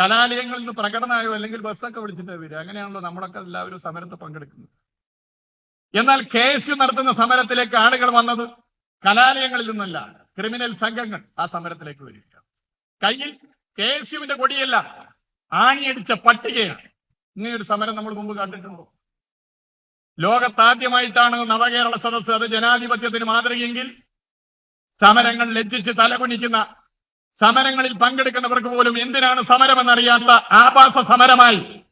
കലാലയങ്ങളിൽ നിന്ന് പ്രകടനമായോ അല്ലെങ്കിൽ ബസ്സൊക്കെ വിളിച്ചിട്ട് വരിക. അങ്ങനെയാണല്ലോ നമ്മളൊക്കെ എല്ലാവരും സമരത്ത് പങ്കെടുക്കുന്നത്. എന്നാൽ കെ എസ് യു നടത്തുന്ന സമരത്തിലേക്ക് ആളുകൾ വന്നത് കലാലയങ്ങളിൽ നിന്നല്ല ക്രിമിനൽ സംഘങ്ങൾ ആ സമരത്തിലേക്ക് വരിക കയ്യിൽ കെ എസ് യുവിന്റെ കൊടിയല്ല ആണിയടിച്ച പട്ടികയാണ്. ഇങ്ങനെ ഒരു സമരം നമ്മൾ മുമ്പ് കണ്ടിട്ടുണ്ടോ? ലോകത്താദ്യമായിട്ടാണ് നവകേരള സദസ്സ് അത് ജനാധിപത്യത്തിന് മാതൃകയെങ്കിൽ സമരങ്ങൾ ലജ്ജിച്ച് തലകുനിക്കുന്ന സമരങ്ങളിൽ പങ്കെടുക്കുന്നവർക്ക് പോലും എന്തിനാണ് സമരമെന്നറിയാത്ത ആഭാസ സമരമായി?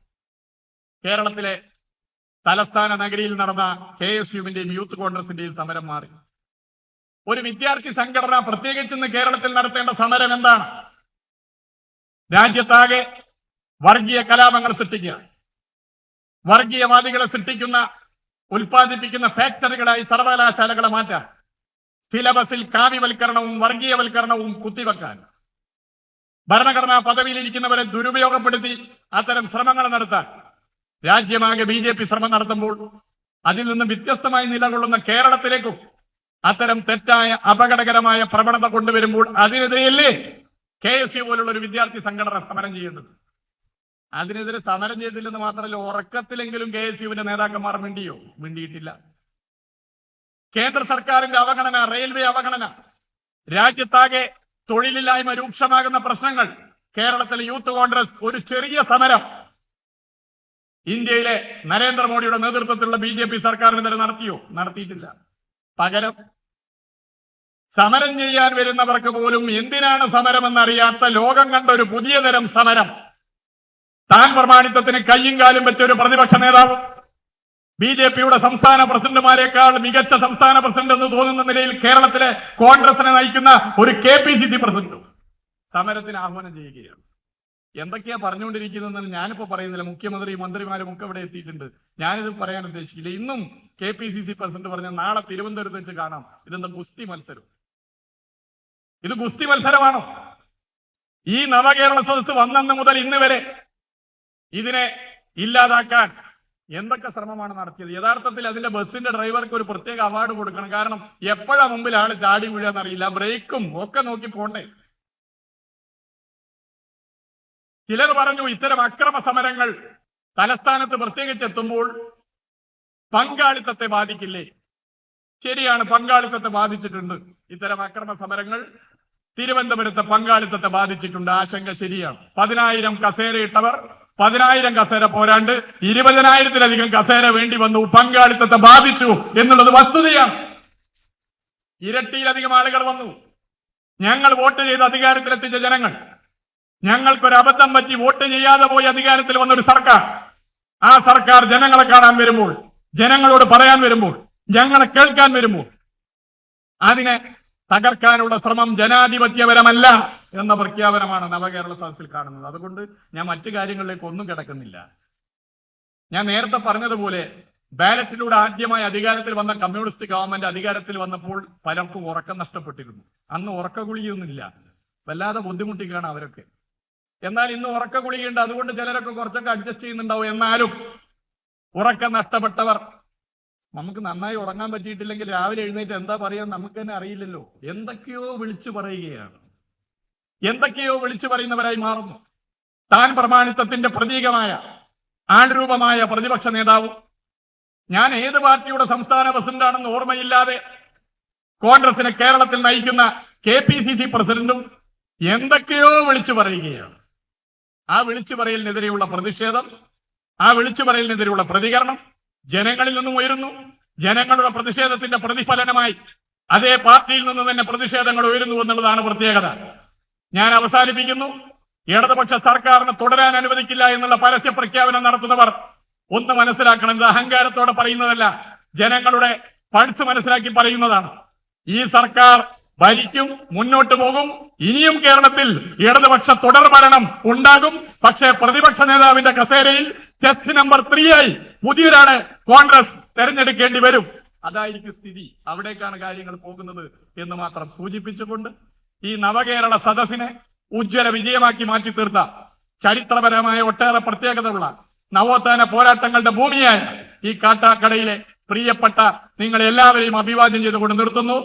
കേരളത്തിലെ തലസ്ഥാന നഗരിയിൽ നടന്ന കെ എസ് യുവിന്റെയും യൂത്ത് കോൺഗ്രസിന്റെയും സമരം മാറി. ഒരു വിദ്യാർത്ഥി സംഘടന പ്രത്യേകിച്ച് ഇന്ന് കേരളത്തിൽ നടത്തേണ്ട സമരം എന്താണ്? രാജ്യത്താകെ വർഗീയ കലാപങ്ങൾ സൃഷ്ടിക്കുക. വർഗീയവാദികളെ സൃഷ്ടിക്കുന്ന ഉൽപ്പാദിപ്പിക്കുന്ന ഫാക്ടറികളായി സർവകലാശാലകളെ മാറ്റാൻ. സിലബസിൽ കാവ്യവൽക്കരണവും വർഗീയവൽക്കരണവും കുത്തിവെക്കാൻ. ഭരണഘടനാ പദവിയിലിരിക്കുന്നവരെ ദുരുപയോഗപ്പെടുത്തി അത്തരം ശ്രമങ്ങൾ നടത്താൻ രാജ്യമാകെ ബി ജെ പി ശ്രമം നടത്തുമ്പോൾ അതിൽ നിന്ന് വ്യത്യസ്തമായി നിലകൊള്ളുന്ന കേരളത്തിലേക്കും അത്തരം തെറ്റായ അപകടകരമായ പ്രവണത കൊണ്ടുവരുമ്പോൾ അതിനെതിരെയല്ലേ കെ എസ് യു പോലുള്ള ഒരു വിദ്യാർത്ഥി സംഘടന സമരം ചെയ്യേണ്ടത്? അതിനെതിരെ സമരം ചെയ്തില്ലെന്ന് മാത്രമല്ല ഉറക്കത്തിലെങ്കിലും കെ എസ് യുവിന്റെ നേതാക്കന്മാർ മിണ്ടിയോ? മിണ്ടിയിട്ടില്ല. കേന്ദ്ര സർക്കാരിന്റെ അവഗണന റെയിൽവേ അവഗണന രാജ്യത്താകെ തൊഴിലില്ലായ്മ രൂക്ഷമാകുന്ന പ്രശ്നങ്ങൾ. കേരളത്തിലെ യൂത്ത് കോൺഗ്രസ് ഒരു ചെറിയ സമരം. ഇന്ത്യയിലെ നരേന്ദ്രമോദിയുടെ നേതൃത്വത്തിലുള്ള ബി ജെ പി സർക്കാരിനെതിരെ നടത്തിയോ? നടത്തിയിട്ടില്ല. പകരം സമരം ചെയ്യാൻ വരുന്നവർക്ക് പോലും എന്തിനാണ് സമരം സമരമെന്നറിയാത്ത ലോകം കണ്ട ഒരു പുതിയ തരം സമരം. താൻ പ്രമാണിത്വത്തിന് കയ്യും കാലും വെച്ച ഒരു പ്രതിപക്ഷ നേതാവ് ബി ജെ പിയുടെ സംസ്ഥാന പ്രസിഡന്റുമാരെക്കാൾ മികച്ച സംസ്ഥാന പ്രസിഡന്റ് എന്ന് തോന്നുന്ന നിലയിൽ കേരളത്തിലെ കോൺഗ്രസിനെ നയിക്കുന്ന ഒരു കെ പി സി സി പ്രസിഡന്റും സമരത്തിന് ആഹ്വാനം ചെയ്യുകയാണ്. എന്തൊക്കെയാ പറഞ്ഞുകൊണ്ടിരിക്കുന്നതെന്ന് ഞാനിപ്പോ പറയുന്നില്ല. മുഖ്യമന്ത്രി മന്ത്രിമാരും ഒക്കെ ഇവിടെ എത്തിയിട്ടുണ്ട്. ഞാനിത് പറയാൻ ഉദ്ദേശിക്കില്ല. ഇന്നും K P C C president പറഞ്ഞ നാളെ തിരുവനന്തപുരത്ത് വെച്ച് കാണാം. ഇതെന്താ ഗുസ്തി മത്സരം? ഇത് ഗുസ്തി മത്സരമാണോ? ഈ നവകേരള സദസ് വന്നെന്ന് മുതൽ ഇന്ന് വരെ ഇതിനെ ഇല്ലാതാക്കാൻ എന്തൊക്കെ ശ്രമമാണ് നടത്തിയത്? യഥാർത്ഥത്തിൽ അതിന്റെ ബസ്സിന്റെ ഡ്രൈവർക്ക് ഒരു പ്രത്യേക അവാർഡ് കൊടുക്കണം. കാരണം എപ്പോഴാ മുമ്പിൽ ആൾ ചാടി വീഴാന്നറിയില്ല. ബ്രേക്കും ഒക്കെ നോക്കി പോണ്ടേ. ചിലർ പറഞ്ഞു ഇത്തരം അക്രമ സമരങ്ങൾ തലസ്ഥാനത്ത് പ്രത്യേകിച്ച് എത്തുമ്പോൾ പങ്കാളിത്തത്തെ ബാധിക്കില്ലേ? ശരിയാണ് പങ്കാളിത്തത്തെ ബാധിച്ചിട്ടുണ്ട്. ഇത്തരം അക്രമ സമരങ്ങൾ തിരുവനന്തപുരത്തെ പങ്കാളിത്തത്തെ ബാധിച്ചിട്ടുണ്ട്. ആശങ്ക ശരിയാണ്. പതിനായിരം കസേരയിട്ടവർ പതിനായിരം കസേര പോരാണ്ട് ഇരുപതിനായിരത്തിലധികം കസേര വേണ്ടി വന്നു പങ്കാളിത്തത്തെ ബാധിച്ചു എന്നുള്ളത് വസ്തുതയാണ്. ഇരട്ടിയിലധികം ആളുകൾ വന്നു. ഞങ്ങൾ വോട്ട് ചെയ്ത് അധികാരത്തിലെത്തിച്ച ജനങ്ങൾ. ഞങ്ങൾക്കൊരു അബദ്ധം പറ്റി വോട്ട് ചെയ്യാതെ പോയി അധികാരത്തിൽ വന്ന ഒരു സർക്കാർ. ആ സർക്കാർ ജനങ്ങളെ കാണാൻ വരുമ്പോൾ ജനങ്ങളോട് പറയാൻ വരുമ്പോൾ ഞങ്ങളെ കേൾക്കാൻ വരുമ്പോൾ അതിനെ തകർക്കാനുള്ള ശ്രമം ജനാധിപത്യപരമല്ല എന്ന പ്രഖ്യാപനമാണ് നവകേരള സദസ്സിൽ കാണുന്നത്. അതുകൊണ്ട് ഞാൻ മറ്റു കാര്യങ്ങളിലേക്ക് ഒന്നും കിടക്കുന്നില്ല. ഞാൻ നേരത്തെ പറഞ്ഞതുപോലെ ബാലറ്റിലൂടെ ആദ്യമായി അധികാരത്തിൽ വന്ന കമ്മ്യൂണിസ്റ്റ് ഗവൺമെന്റ് അധികാരത്തിൽ വന്നപ്പോൾ പലർക്കും ഉറക്കം നഷ്ടപ്പെട്ടിരുന്നു. അന്ന് ഉറക്ക ഗുളികയൊന്നുമില്ല വല്ലാതെ ബുദ്ധിമുട്ടിക്കുകയാണ് അവരൊക്കെ. എന്നാൽ ഇന്ന് ഉറക്ക ഗുളികയുണ്ട് അതുകൊണ്ട് ചിലരൊക്കെ കുറച്ചൊക്കെ അഡ്ജസ്റ്റ് ചെയ്യുന്നുണ്ടാവും. എന്നാലും ഉറക്കം നഷ്ടപ്പെട്ടവർ നമുക്ക് നന്നായി ഉറങ്ങാൻ പറ്റിയിട്ടില്ലെങ്കിൽ രാവിലെ എഴുന്നേറ്റ് എന്താ പറയാൻ നമുക്ക് തന്നെ അറിയില്ലല്ലോ. എന്തൊക്കെയോ വിളിച്ചു പറയുകയാണ്. എന്തൊക്കെയോ വിളിച്ചു പറയുന്നവരായി മാറുന്നു. താൻ പ്രമാണിത്വത്തിന്റെ പ്രതീകമായ ആൾരൂപമായ പ്രതിപക്ഷ നേതാവും ഞാൻ ഏത് പാർട്ടിയുടെ സംസ്ഥാന പ്രസിഡന്റാണെന്ന് ഓർമ്മയില്ലാതെ കോൺഗ്രസിനെ കേരളത്തിൽ നയിക്കുന്ന കെ പി സി സി പ്രസിഡന്റും എന്തൊക്കെയോ വിളിച്ചു പറയുകയാണ്. ആ വിളിച്ചു പറയലിനെതിരെയുള്ള പ്രതിഷേധം ആ വിളിച്ചു പറയലിനെതിരെയുള്ള പ്രതികരണം ജനങ്ങളിൽ നിന്നും ഉയരുന്നു. ജനങ്ങളുടെ പ്രതിഷേധത്തിന്റെ പ്രതിഫലനമായി അതേ പാർട്ടിയിൽ നിന്ന് തന്നെ പ്രതിഷേധങ്ങൾ ഉയരുന്നു എന്നുള്ളതാണ് പ്രത്യേകത. ഞാൻ അവസാനിപ്പിക്കുന്നു. ഇടതുപക്ഷ സർക്കാരിന് തുടരാൻ അനുവദിക്കില്ല എന്നുള്ള പരസ്യ പ്രഖ്യാപനം നടത്തുന്നവർ ഒന്ന് മനസ്സിലാക്കണം. ഇത് അഹങ്കാരത്തോടെ പറയുന്നതല്ല. ജനങ്ങളുടെ പൾസ് മനസ്സിലാക്കി പറയുന്നതാണ്. ഈ സർക്കാർ ഭരിക്കും മുന്നോട്ട് പോകും. ഇനിയും കേരളത്തിൽ ഇടതുപക്ഷ തുടർ ഭരണം ഉണ്ടാകും. പക്ഷേ പ്രതിപക്ഷ നേതാവിന്റെ കസേരയിൽ ചെസ് നമ്പർ ത്രീ ആയി പുതിയൊരാളെ കോൺഗ്രസ് തെരഞ്ഞെടുക്കേണ്ടി വരും. അതായിരിക്കും സ്ഥിതി. അവിടേക്കാണ് കാര്യങ്ങൾ പോകുന്നത് എന്ന് മാത്രം സൂചിപ്പിച്ചുകൊണ്ട് ഈ നവകേരള സദസ്സിനെ ഉജ്ജ്വല വിജയമാക്കി മാറ്റി തീർത്ത ചരിത്രപരമായ ഒട്ടേറെ പ്രത്യേകതയുള്ള നവോത്ഥാന പോരാട്ടങ്ങളുടെ ഭൂമിയായ ഈ കാട്ടാക്കടയിലെ പ്രിയപ്പെട്ട നിങ്ങൾ എല്ലാവരെയും അഭിവാദ്യം ചെയ്തുകൊണ്ട് നിർത്തുന്നു.